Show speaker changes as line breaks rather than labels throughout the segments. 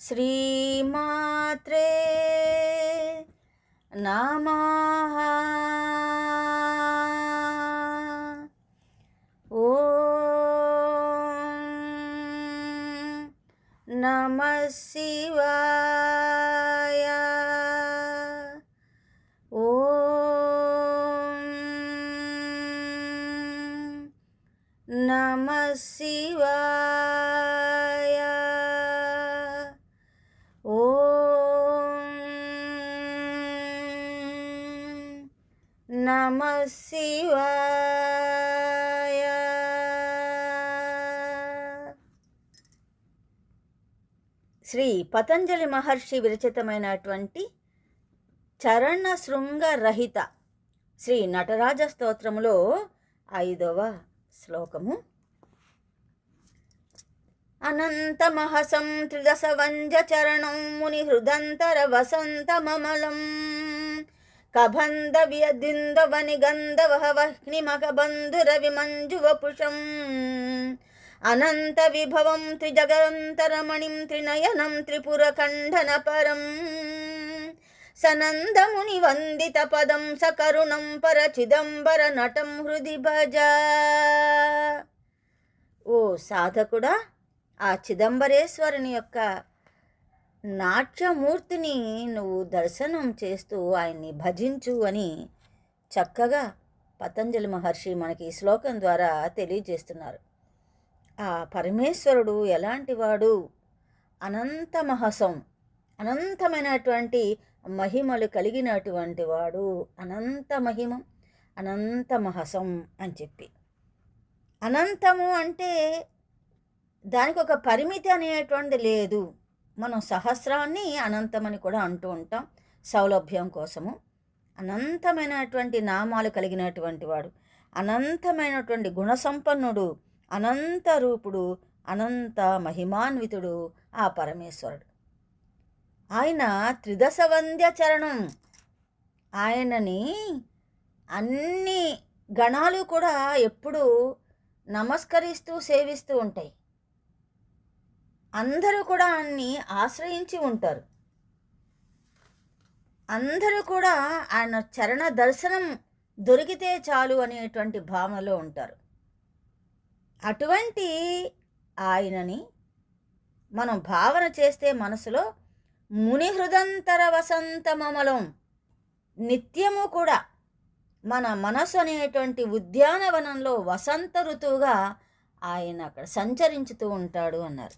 శ్రీమాత్రే నమః శ్రీ పతంజలి మహర్షి విరచితమైనటువంటి చరణ శృంగ రహిత శ్రీ నటరాజ స్తోత్రములో ఐదవ శ్లోకము. అనంతమహసం త్రిదశవంజ చరణం ముని హృదంతర వసంతమమలం కబంధ వ్యదిందవని గంధవహ్నిమక బంధుర విమంజువపుషం అనంత విభవం త్రిజగంతరమణిం త్రినయనం త్రిపురఖండన పరం సనందముని వందిత పదం సకరుణం పర చిదంబర నటం హృది భజ. ఓ సాధకుడా ఆ చిదంబరేశ్వరుని యొక్క నాట్యమూర్తిని నువ్వు దర్శనం చేస్తూ ఆయన్ని భజించు అని చక్కగా పతంజలి మహర్షి మనకి ఈ శ్లోకం ద్వారా తెలియజేస్తున్నారు. ఆ పరమేశ్వరుడు ఎలాంటివాడు? అనంత మహసం అనంతమైనటువంటి మహిమలు కలిగినటువంటి వాడు అనంత మహిమ అనంత మహసం అని చెప్పి. అనంతము అంటే దానికి ఒక పరిమితి అనేటువంటిది లేదు. మనం సహస్రాన్ని అనంతమని కూడా అంటూ ఉంటాం సౌలభ్యం కోసము. అనంతమైనటువంటి నామాలు కలిగినటువంటి వాడు అనంతమైనటువంటి గుణసంపన్నుడు అనంత రూపుడు అనంత మహిమాన్వితుడు ఆ పరమేశ్వరుడు. ఆయన త్రిదశ వంద్య చరణం. ఆయనని అన్ని గణాలు కూడా ఎప్పుడూ నమస్కరిస్తూ సేవిస్తూ ఉంటాయి. అందరూ కూడా ఆయన్ని ఆశ్రయించి ఉంటారు. అందరూ కూడా ఆయన చరణ దర్శనం దొరికితే చాలు అనేటువంటి భావనలో ఉంటారు. అటువంటి ఆయనని మనం భావన చేస్తే మనసులో ముని హృదంతర వసంతమమలం. నిత్యము కూడా మన మనసు అనేటువంటి ఉద్యానవనంలో వసంత ఋతువుగా ఆయన అక్కడ సంచరించుతూ ఉంటాడు అన్నారు.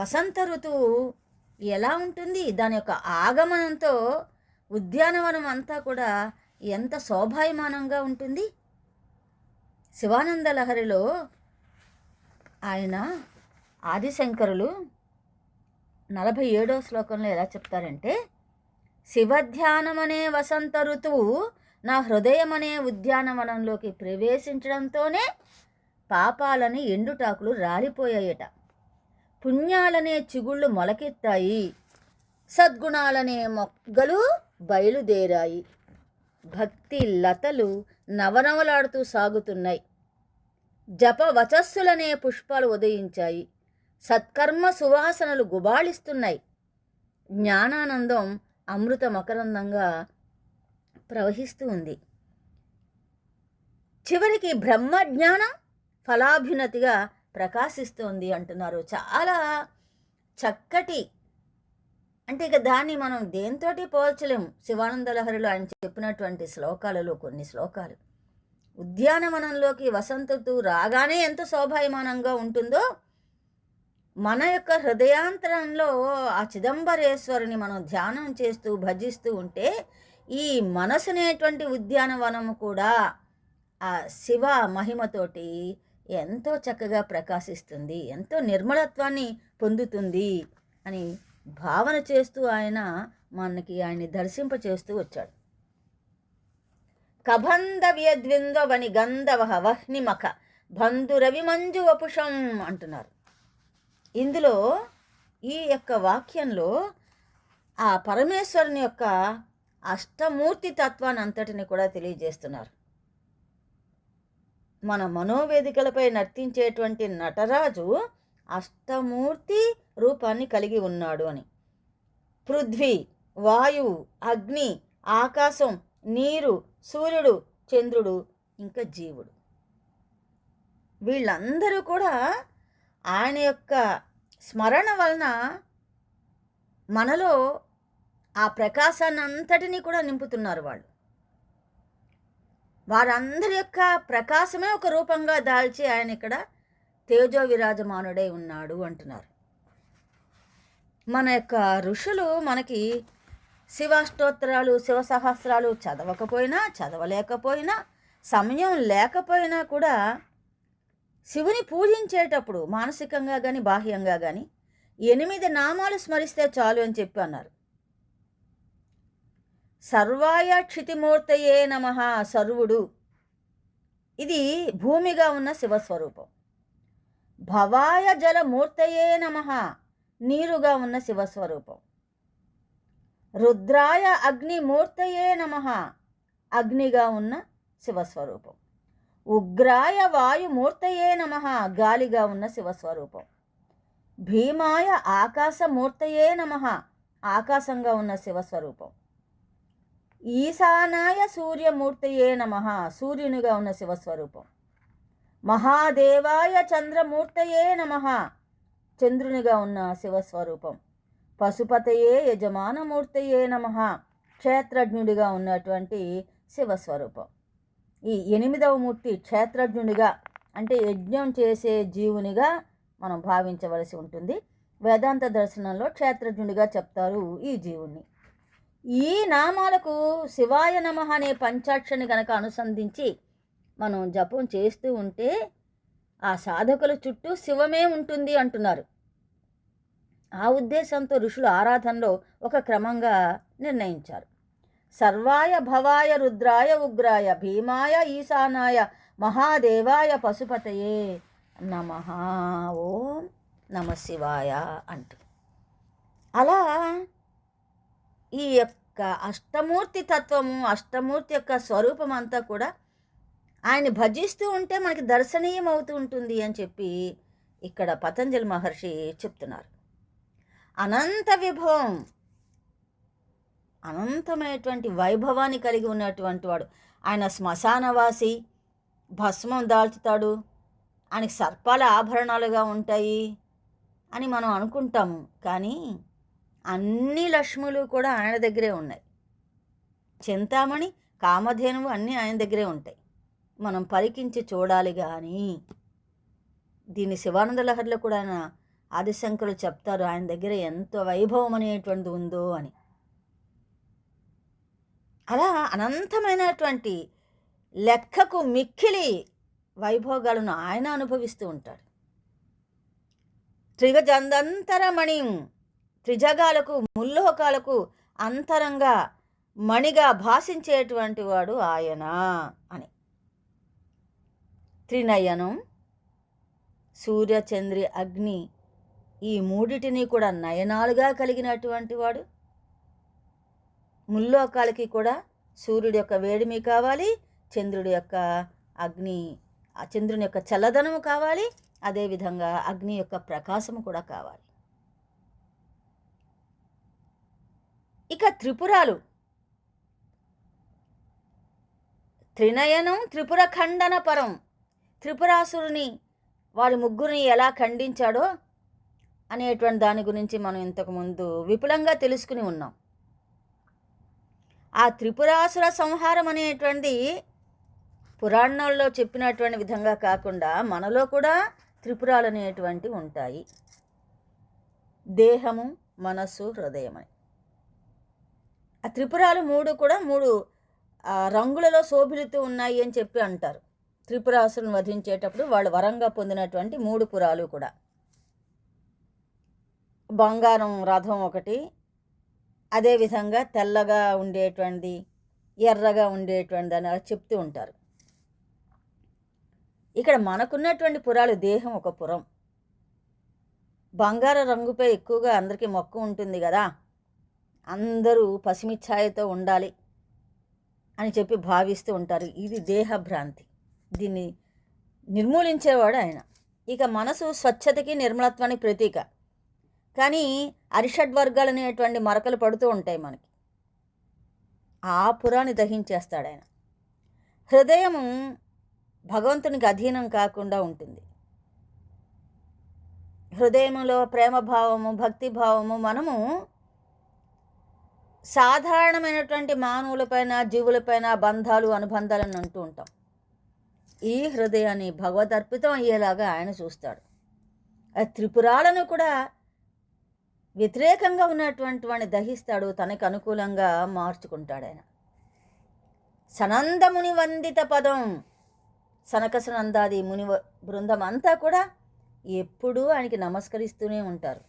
వసంత ఋతువు ఎలా ఉంటుంది? దాని యొక్క ఆగమనంతో ఉద్యానవనం అంతా కూడా ఎంత శోభాయమానంగా ఉంటుంది? శివానంద లహరిలో ఆయన ఆదిశంకరులు నలభై ఏడో శ్లోకంలో ఎలా చెప్తారంటే శివధ్యానమనే వసంత ఋతువు నా హృదయమనే ఉద్యానవనంలోకి ప్రవేశించడంతోనే పాపాలని ఎండుటాకులు రాలిపోయాయట. పుణ్యాలనే చిగుళ్ళు మొలకెత్తాయి సద్గుణాలనే మొగ్గలు బయలుదేరాయి. భక్తి లతలు నవనవలాడుతూ సాగుతున్నాయి. జప వచస్సులనే పుష్పాలు ఉదయించాయి. సత్కర్మ సువాసనలు గుబాళిస్తున్నాయి. జ్ఞానానందం అమృత మకరందంగా ప్రవహిస్తూ ఉంది. చివరికి బ్రహ్మజ్ఞానం ఫలాభ్యున్నతిగా ప్రకాశిస్తోంది అంటున్నారు. చాలా చక్కటి అంటే ఇక దాన్ని మనం దేంతోటి పోల్చలేము. శివానంద లహరిలో ఆయన చెప్పినటువంటి శ్లోకాలలో కొన్ని శ్లోకాలు. ఉద్యానవనంలోకి వసంతతు రాగానే ఎంత శోభాయమానంగా ఉంటుందో మన యొక్క హృదయాంతరంలో ఆ చిదంబరేశ్వరుని మనం ధ్యానం చేస్తూ భజిస్తూ ఉంటే ఈ మనసునేటువంటి ఉద్యానవనము కూడా ఆ శివ మహిమతోటి ఎంతో చక్కగా ప్రకాశిస్తుంది ఎంతో నిర్మలత్వాన్ని పొందుతుంది అని భావన చేస్తూ ఆయన మనకి ఆయన్ని దర్శింపచేస్తూ వచ్చాడు. కబంధ వ్యద్వింద వని గంధవ వహ్నిమఖ బంధు రవి మంజు వపుషం అంటున్నారు. ఇందులో ఈ యొక్క వాక్యంలో ఆ పరమేశ్వరుని యొక్క అష్టమూర్తి తత్వాన్ని అంతటిని కూడా తెలియజేస్తున్నారు. మన మనోవేదికలపై నర్తించేటువంటి నటరాజు అష్టమూర్తి రూపాన్ని కలిగి ఉన్నాడు అని. పృథ్వీ వాయువు అగ్ని ఆకాశం నీరు సూర్యుడు చంద్రుడు ఇంకా జీవుడు. వీళ్ళందరూ కూడా ఆయన యొక్క స్మరణ వలన మనలో ఆ ప్రకాశాన్ని అంతటినీ కూడా నింపుతున్నారు వాళ్ళు. వారందరి యొక్క ప్రకాశమే ఒక రూపంగా దాల్చి ఆయన ఇక్కడ తేజో విరాజమానుడై ఉన్నాడు అంటున్నారు. మన యొక్క ఋషులు మనకి శివాష్టోత్తరాలు శివ సహస్రాలు చదవకపోయినా చదవలేకపోయినా సమయం లేకపోయినా కూడా శివుని పూజించేటప్పుడు మానసికంగా కానీ బాహ్యంగా కానీ ఎనిమిది నామాలు స్మరిస్తే చాలు అని చెప్పి అన్నారు. సర్వాయ క్షితిమూర్తయే నమ సర్వుడు. ఇది భూమిగా ఉన్న శివస్వరూపం. భవాయ జలమూర్తయే నమ. నీరుగా ఉన్న శివస్వరూపం. రుద్రాయ అగ్నిమూర్తయే నమ. అగ్నిగా ఉన్న శివస్వరూపం. ఉగ్రాయ వాయుమూర్తయే నమ. గాలిగా ఉన్న శివస్వరూపం. భీమాయ ఆకాశమూర్తయే నమ. ఆకాశంగా ఉన్న శివస్వరూపం. ఈశానాయ సూర్యమూర్తయే నమ. సూర్యునిగా ఉన్న శివస్వరూపం. మహాదేవాయ చంద్రమూర్తయే నమ. చంద్రునిగా ఉన్న శివస్వరూపం. పశుపతయే యజమానమూర్తయే నమ. క్షేత్రజ్ఞుడిగా ఉన్నటువంటి శివస్వరూపం. ఈ ఎనిమిదవ మూర్తి క్షేత్రజ్ఞుడిగా అంటే యజ్ఞం చేసే జీవునిగా మనం భావించవలసి ఉంటుంది. వేదాంత దర్శనంలో క్షేత్రజ్ఞుడిగా చెప్తారు ఈ జీవుణ్ణి. ఈ నామాలకు శివాయ నమ అనే పంచాక్షని కనుక అనుసంధించి మనం జపం చేస్తూ ఉంటే ఆ సాధకుల చుట్టూ శివమే ఉంటుంది అంటున్నారు. ఆ ఉద్దేశంతో ఋషులు ఆరాధనలో ఒక క్రమంగా నిర్ణయించారు. సర్వాయ భవాయ రుద్రాయ ఉగ్రాయ భీమాయ ఈశానాయ మహాదేవాయ పశుపతయే నమ. ఓం నమ శివాయ అంటూ. అలా ఈ యొక్క అష్టమూర్తి తత్వము అష్టమూర్తి యొక్క స్వరూపం అంతా కూడా ఆయన భజిస్తూ ఉంటే మనకి దర్శనీయం అవుతూ ఉంటుంది అని చెప్పి ఇక్కడ పతంజలి మహర్షి చెప్తున్నారు. అనంత విభవం అనంతమైనటువంటి వైభవాన్ని కలిగి ఉన్నటువంటి వాడు. ఆయన శ్మశానవాసి భస్మం దాల్చుతాడు ఆయనకి సర్పాల ఆభరణాలుగా ఉంటాయి అని మనం అనుకుంటాము. కానీ అన్ని లక్ష్ములు కూడా ఆయన దగ్గరే ఉన్నాయి. చింతామణి కామధేనువు అన్నీ ఆయన దగ్గరే ఉంటాయి. మనం పరికించి చూడాలి కానీ దీన్ని శివానంద లహరిలో కూడా ఆయన ఆదిశంకరులు చెప్తారు. ఆయన దగ్గర ఎంత వైభవం అనేటువంటిది ఉందో అని. అలా అనంతమైనటువంటి లెక్కకు మిక్కిలి వైభోగాలను ఆయన అనుభవిస్తూ ఉంటాడు. త్రిగజందంతరమణి త్రిజగాలకు ముల్లోకాలకు అంతరంగా మణిగా భాషించేటువంటి వాడు ఆయన అని. త్రినయనం సూర్యచంద్రి అగ్ని ఈ మూడిటిని కూడా నయనాలుగా కలిగినటువంటి వాడు. ముల్లోకాలకి కూడా సూర్యుడి యొక్క వేడిమి కావాలి చంద్రుడి యొక్క అగ్ని ఆ చంద్రుని యొక్క చల్లదనము కావాలి అదేవిధంగా అగ్ని యొక్క ప్రకాశము కూడా కావాలి. ఇక త్రిపురాలు. త్రినయనం త్రిపుర ఖండన పరం. త్రిపురాసురుని వారి ముగ్గురిని ఎలా ఖండించాడో అనేటువంటి దాని గురించి మనం ఇంతకుముందు విపులంగా తెలుసుకుని ఉన్నాం. ఆ త్రిపురాసుర సంహారం అనేటువంటిది పురాణాల్లో చెప్పినటువంటి విధంగా కాకుండా మనలో కూడా త్రిపురాలు అనేటువంటివి ఉంటాయి. దేహము మనస్సు హృదయం అని ఆ త్రిపురాలు మూడు కూడా మూడు రంగులలో శోభిలుతూ ఉన్నాయి అని చెప్పి అంటారు. త్రిపురాసులను వధించేటప్పుడు వాళ్ళు వరంగా పొందినటువంటి మూడు పురాలు కూడా. బంగారం రథం ఒకటి అదేవిధంగా తెల్లగా ఉండేటువంటిది ఎర్రగా ఉండేటువంటిది అని చెప్తూ ఉంటారు. ఇక్కడ మనకున్నటువంటి పురాలు దేహం ఒక పురం. బంగార రంగుపై ఎక్కువగా అందరికీ మొక్కు ఉంటుంది కదా. అందరూ పసిమిఛాయతో ఉండాలి అని చెప్పి భావిస్తూ ఉంటారు. ఇది దేహభ్రాంతి. దీన్ని నిర్మూలించేవాడు ఆయన. ఇక మనసు స్వచ్ఛతకి నిర్మలత్వానికి ప్రతీక. కానీ అరిషడ్ వర్గాలు అనేటువంటి మరకలు పడుతూ ఉంటాయి మనకి. ఆ పురాన్ని దహించేస్తాడు ఆయన. హృదయం భగవంతునికి అధీనం కాకుండా ఉంటుంది. హృదయంలో ప్రేమభావము భక్తిభావము మనము సాధారణమైనటువంటి మానవులపైన జీవులపైన బంధాలు అనుబంధాలను అంటూ ఉంటాం. ఈ హృదయాన్ని భగవదర్పితం అయ్యేలాగా ఆయన చూస్తాడు. ఆ త్రిపురాలను కూడా వ్యతిరేకంగా ఉన్నటువంటి వాడిని దహిస్తాడు తనకు అనుకూలంగా మార్చుకుంటాడు ఆయన సనందముని వందిత పదం సనక సనందాది ముని బృందం అంతా కూడా ఎప్పుడూ ఆయనకి నమస్కరిస్తూనే ఉంటారు.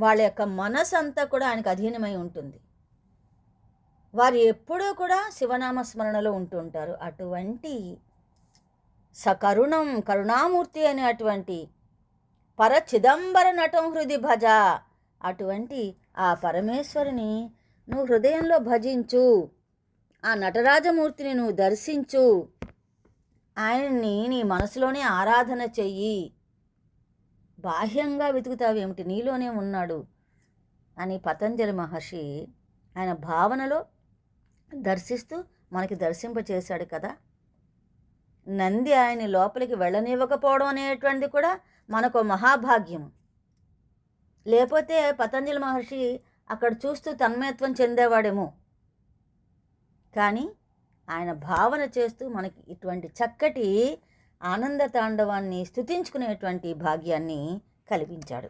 వాళ్ళ యొక్క మనసు అంతా కూడా ఆయనకు అధీనమై ఉంటుంది. వారు ఎప్పుడూ కూడా శివనామ స్మరణలో ఉంటూ ఉంటారు అటువంటి సకరుణం కరుణామూర్తి అనేటువంటి పర చిదంబర నటం హృది భజ అటువంటి ఆ పరమేశ్వరిని నువ్వు హృదయంలో భజించు ఆ నటరాజమూర్తిని నువ్వు దర్శించు ఆయన్ని నీ మనసులోనే ఆరాధన చెయ్యి. బాహ్యంగా వెతుకుతావేమిటి నీలోనే ఉన్నాడు అని పతంజలి మహర్షి ఆయన భావనలో దర్శిస్తూ మనకి దర్శింపచేశాడు కదా. నంది ఆయన లోపలికి వెళ్ళనివ్వకపోవడం అనేటువంటిది కూడా మనకు మహాభాగ్యం. లేకపోతే పతంజలి మహర్షి అక్కడ చూస్తూ తన్మయత్వం చెందేవాడేమో. కానీ ఆయన భావన చేస్తూ మనకి ఇటువంటి చక్కటి ఆనంద తాండవాన్ని స్తుతించుకునేటువంటి భాగ్యాన్ని కల్పించాడు